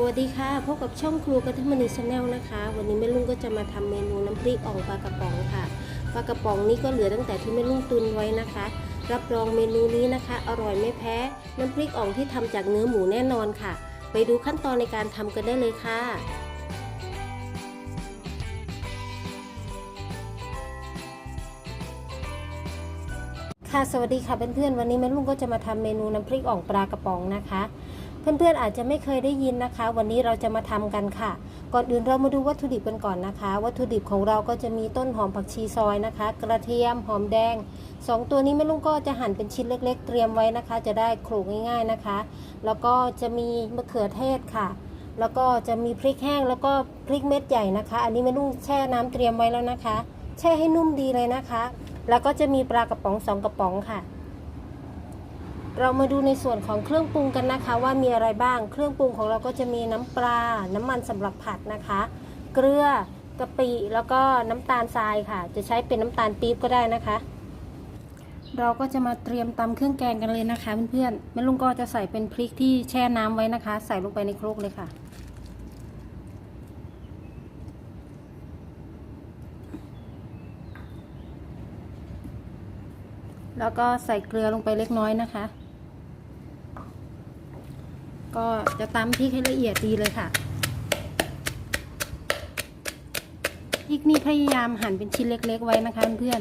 วัสดีค่ะพบกับช่องครัวกัทมณีชาแนลนะคะ วันนี้แม่ลุงก็จะมาทำเมนูน้ำพริกอ่องปลากระป๋องค่ะปลากระป๋องนี้ก็เหลือตั้งแต่ที่แม่ลุงตุนไว้นะคะ รับรองเมนูนี้นะคะ อร่อยไม่แพ้ น้ำพริกอ่องที่ทำจากเนื้อหมูแน่นอนค่ะ ไปดูขั้นตอนในการทำกันได้เลยค่ะค่ะสวัสดีค่ะเพื่อนๆวันนี้แม่ลุงก็จะมาทำเมนูน้ำพริกอ่องปลากระป๋องนะคะ เพื่อนๆอาจจะไม่เคยได้ยินนะคะ วันนี้เราจะมาทำกันค่ะ ก่อนอื่นเรามาดูวัตถุดิบกันก่อนนะคะ วัตถุดิบของเราก็จะมีต้นหอมผักชีซอยนะคะ กระเทียมหอมแดงสองตัวนี้แม่ลุงก็จะหั่นเป็นชิ้นเล็ก ๆ เตรียมไว้นะคะ จะได้โขลกง่ายๆนะคะ แล้วก็จะมีมะเขือเทศค่ะ แล้วก็จะมีพริกแห้งแล้วก็พริกเม็ดใหญ่นะคะ อันนี้แม่ลุงแช่น้ำเตรียมไว้แล้วนะคะ แช่ให้นุ่มดีเลยนะคะ แล้วก็จะมีปลากระป๋องสองกระป๋องค่ะ เรามาดูในส่วนของเครื่องปรุงกันนะคะ ว่ามีอะไรบ้าง เครื่องปรุงของเราก็จะมีน้ำปลา น้ำมันสำหรับผัดนะคะ เกลือกะปิแล้วก็น้ำตาลทรายค่ะ จะใช้เป็นน้ำตาลปี๊บก็ได้นะคะ เราก็จะมาเตรียมตำเครื่องแกงกันเลยนะคะเพื่อนๆแม่ลุงก็จะใส่เป็นพริกที่แช่น้ำไว้นะคะ ใส่ลงไปในครกเลยค่ะแล้วก็ใส่เกลือลงไปเล็กน้อยนะคะ ก็จะตำพริกให้ละเอียดดีเลยค่ะพริกนี่พยายามหั่นเป็นชิ้นเล็ก ๆ ไว้นะคะเพื่อน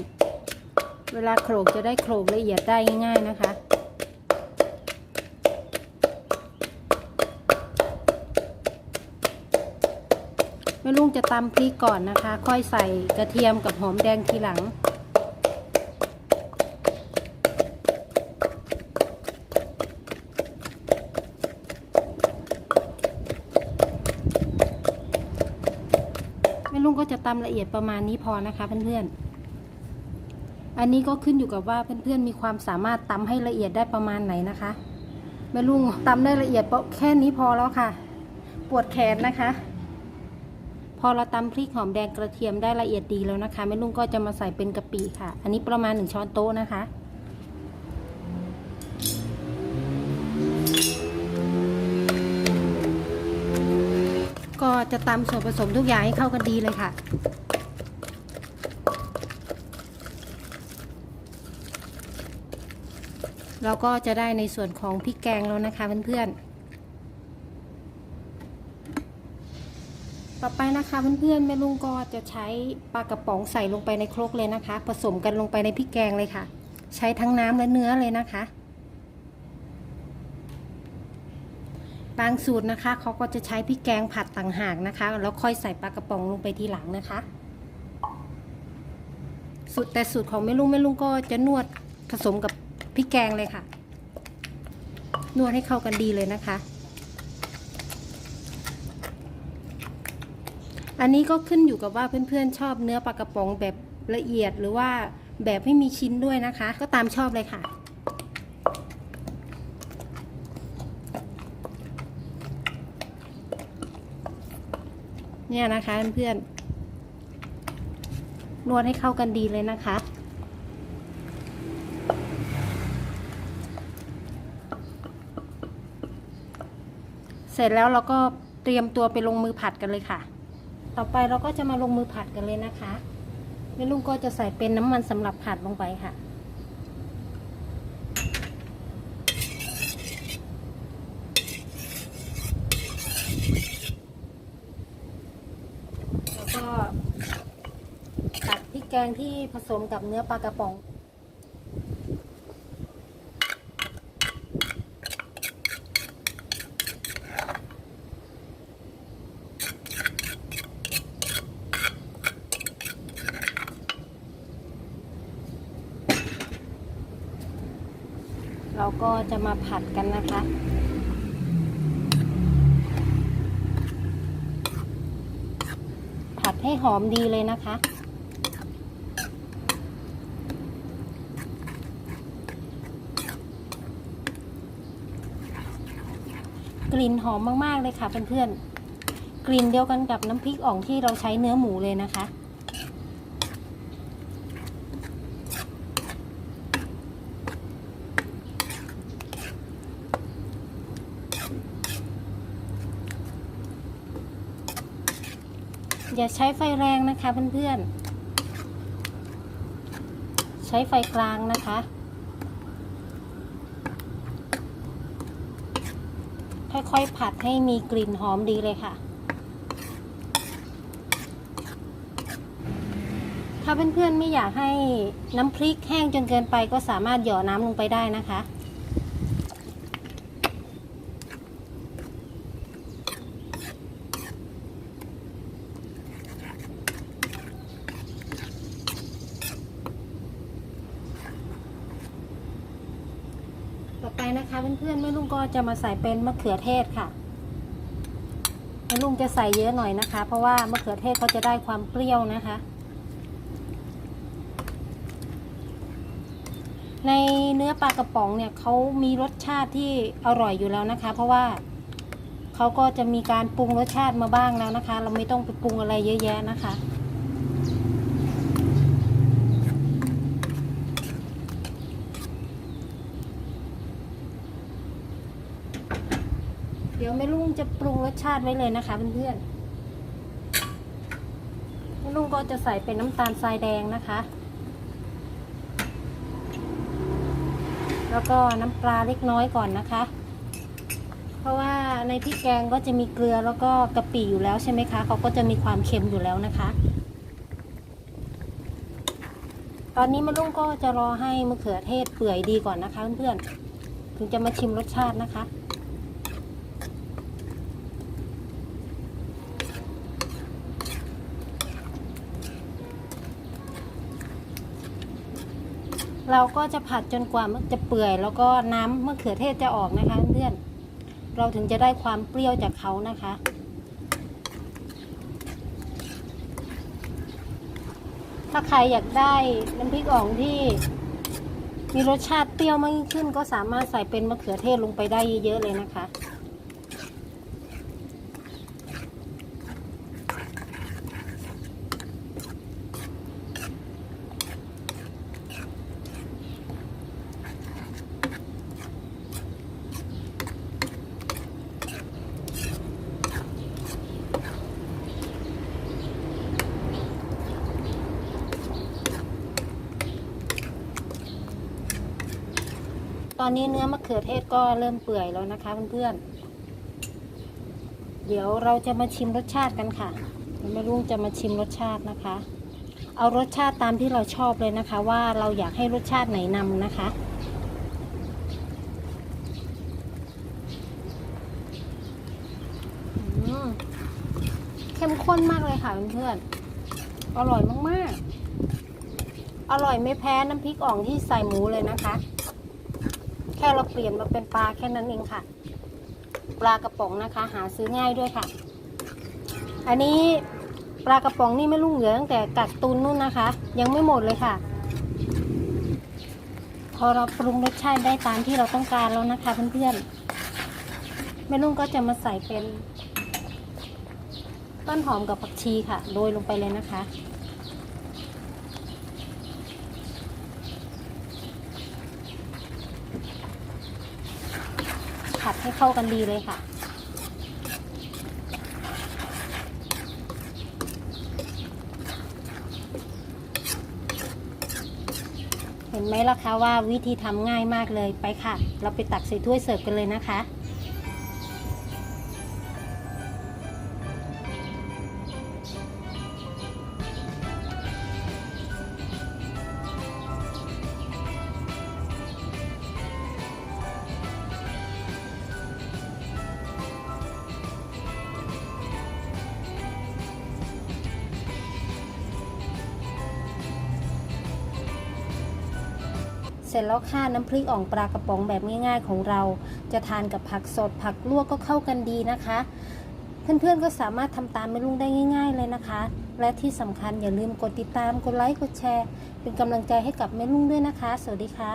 เวลาโขลกจะได้โขลกละเอียดได้ง่าย ๆนะคะ แม่ลุงจะตำพริกก่อนนะคะ ค่อยใส่กระเทียมกับหอมแดงทีหลัง แม่ลุง ก็จะตำละเอียดประมาณนี้พอนะคะเพื่อนๆ อันนี้ก็ขึ้นอยู่กับว่าเพื่อนๆมีความสามารถตำให้ละเอียดได้ประมาณไหนนะคะแม่ลุงตำได้ละเอียดแค่นี้พอแล้วค่ะ ปวดแขนนะคะ พอเราตำพริกหอมแดงกระเทียมได้ละเอียดดีแล้วนะคะแม่ลุงก็จะมาใส่เป็นกะปิค่ะ อันนี้ประมาณหนึ่งช้อนโต๊ะนะคะ ก็จะตำส่วนผสมทุกอย่างให้เข้ากันดีเลยค่ะ เราก็จะได้ในส่วนของพริกแกงแล้วนะคะเพื่อนๆต่อไปนะคะเพื่อนๆแม่ลุงก็จะใช้ปลากระป๋องใส่ลงไปในครกเลยนะคะ ผสมกันลงไปในพริกแกงเลยค่ะ ใช้ทั้งน้ำและเนื้อเลยนะคะ บางสูตรนะคะเขาก็จะใช้พริกแกงผัดต่างหากนะคะแล้วค่อยใส่ปลากระป๋องลงไปทีหลังนะคะ สูตรแต่สูตรของแม่ลุงแม่ลุงก็จะนวดผสมกับพริกแกงเลยค่ะ นวดให้เข้ากันดีเลยนะคะ อันนี้ก็ขึ้นอยู่กับว่าเพื่อนๆชอบเนื้อปลากระป๋องแบบละเอียดหรือว่าแบบไม่มีชิ้นด้วยนะคะ ก็ตามชอบเลยค่ะ เนี่ยนะคะเพื่อนๆนวดให้เข้ากันดีเลยนะคะเสร็จแล้วเราก็เตรียมตัวไปลงมือผัดกันเลยค่ะ ต่อไปเราก็จะมาลงมือผัดกันเลยนะคะแม่ลุงก็จะใส่เป็นน้ำมันสำหรับผัดลงไปค่ะ แล้วก็ตักพริก แกงที่ผสมกับเนื้อปลากระป๋อง เราก็จะมาผัดกันนะคะผัดให้หอมดีเลยนะคะ กลิ่นหอมมากๆเลยค่ะเพื่อนๆ กลิ่นเดียวกันกับน้ำพริกอ่องที่เราใช้เนื้อหมูเลยนะคะ อย่าใช้ไฟแรงนะคะเพื่อนๆ ใช้ไฟกลางนะคะ ค่อยๆ ผัดให้มีกลิ่นหอมดีเลยค่ะ ถ้าเพื่อนๆไม่อยากให้น้ำพริกแห้งจนเกินไปก็สามารถหย่อน้ำลงไปได้นะคะ นะคะเพื่อนๆแม่ลุงก็จะมาใส่เป็นมะเขือเทศค่ะแม่ลุงจะใส่เยอะหน่อยนะคะ เพราะว่ามะเขือเทศเขาจะได้ความเปรี้ยวนะคะ ในเนื้อปลากระป๋องเนี่ยเขามีรสชาติที่อร่อยอยู่แล้วนะคะ เพราะว่าเขาก็จะมีการปรุงรสชาติมาบ้างแล้วนะคะ เราไม่ต้องไปปรุงอะไรเยอะแยะนะคะ ยวแม่ลุงจะปรุงรสชาติไว้เลยนะคะเพื่อนๆแม่ลุงก็จะใส่เป็นน้ำตาลทรายแดงนะคะ แล้วก็น้ำปลาเล็กน้อยก่อนนะคะ เพราะว่าในพริกแกงก็จะมีเกลือแล้วก็กะปิอยู่แล้วใช่ไหมคะเขาก็จะมีความเค็มอยู่แล้วนะคะ ตอนนี้แม่ลุงก็จะรอให้มะเขือเทศเปื่อยดีก่อนนะคะเพื่อนๆถึงจะมาชิมรสชาตินะคะ เราก็จะผัดจนกว่ามันจะเปื่อย แล้วก็น้ำมะเขือเทศจะออกนะคะเพื่อนเราถึงจะได้ความเปรี้ยวจากเขานะคะ ถ้าใครอยากได้น้ำพริกอ่องที่มีรสชาติเปรี้ยวมากยิ่งขึ้น ก็สามารถใส่เป็นมะเขือเทศลงไปได้เยอะๆเลยนะคะ อนนี้เนื้อมะเขือเทศก็เริ่มเปื่อยแล้วนะคะเพื่อนๆ เดี๋ยวเราจะมาชิมรสชาติกันค่ะแม่ลุงจะมาชิมรสชาตินะคะ เอารสชาติตามที่เราชอบเลยนะคะ ว่าเราอยากให้รสชาติไหนนำนะคะเข้มข้นมากเลยค่ะเพื่อนๆ อร่อยมากๆ อร่อยไม่แพ้น้ำพริกอ่องที่ใส่หมูเลยนะคะ ค่เราเปลี่ยนมาเป็นปลาแค่นั้นเองค่ะ ปลากระป๋องนะคะ หาซื้อง่ายด้วยค่ะ อันนี้ปลากระป๋องนี่ไม่ลุ่งเหลือตั้งแต่กักตุนนู่นนะคะ ยังไม่หมดเลยค่ะ พอเราปรุงรสชาติได้ตามที่เราต้องการแล้วนะคะเพื่อนๆแม่ลุงก็จะมาใส่เป็น ต้นหอมกับผักชีค่ะ โรยลงไปเลยนะคะ ให้เข้ากันดีเลยค่ะ เห็นไหมล่ะคะว่าวิธีทำง่ายมากเลยไปค่ะ เราไปตักใส่ถ้วยเสิร์ฟกันเลยนะคะ เสร็จแล้วค่าน้ำพริกอ่องปลากระป๋องแบบง่ายๆของเรา จะทานกับผักสดผักลวกก็เข้ากันดีนะคะ เพื่อนๆก็สามารถทำตามแม่ลุงได้ง่าย ๆเลยนะคะ และที่สำคัญอย่าลืมกดติดตามกดไลค์กดแชร์ เป็นกำลังใจให้กับแม่ลุงด้วยนะคะ สวัสดีค่ะ